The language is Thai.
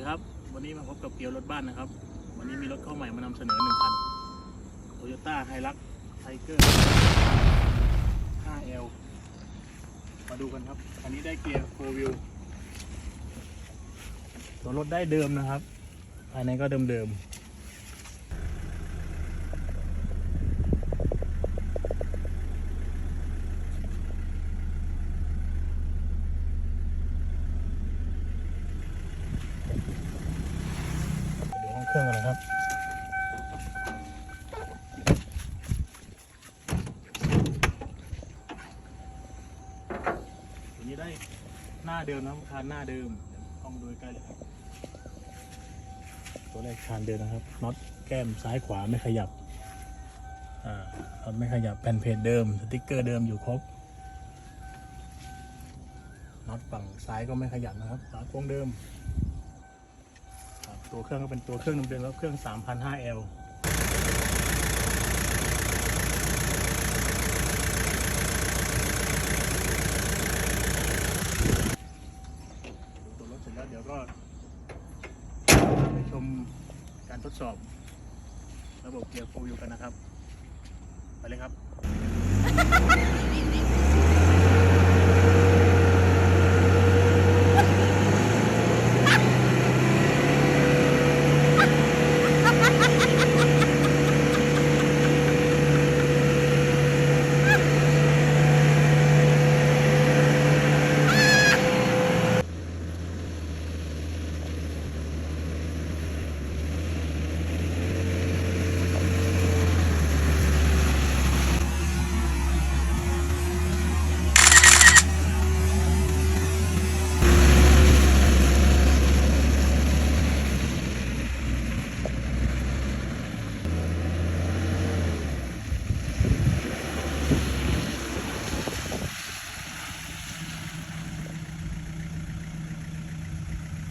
ดีครับ วันนี้มาพบกับเกียวรถบ้านนะครับ วันนี้มีรถเข้าใหม่มานำเสนอหนึ่งคัน Toyota Hilux Tiger 5L มาดูกันครับ อันนี้ได้เกียร์4 wheel ตัวรถได้เดิมนะครับภายในก็เดิมๆ เครื่องกันนะครับตัวนี้ได้หน้าเดิมนะครับคานหน้าเดิมเดี๋ยวกล้องดูใกล้เลยครับ ตัวแรกคานเดิมนะครับน็อตแก้มซ้ายขวาไม่ขยับอ่าน็อตไม่ขยับแผ่นเพจเดิม สติกเกอร์เดิมอยู่ครบน็อตฝั่งซ้ายก็ไม่ขยับนะครับฝาโครงเดิมครับ ตัวเครื่องก็เป็นตัวเครื่องเดิมๆแล้วเครื่อง 3,500L ดูตัวรถเสร็จแล้วเดี๋ยวก็ไปชมการทดสอบ ระบบเกียร์โฟวิวกันนะครับ ไปเลยครับ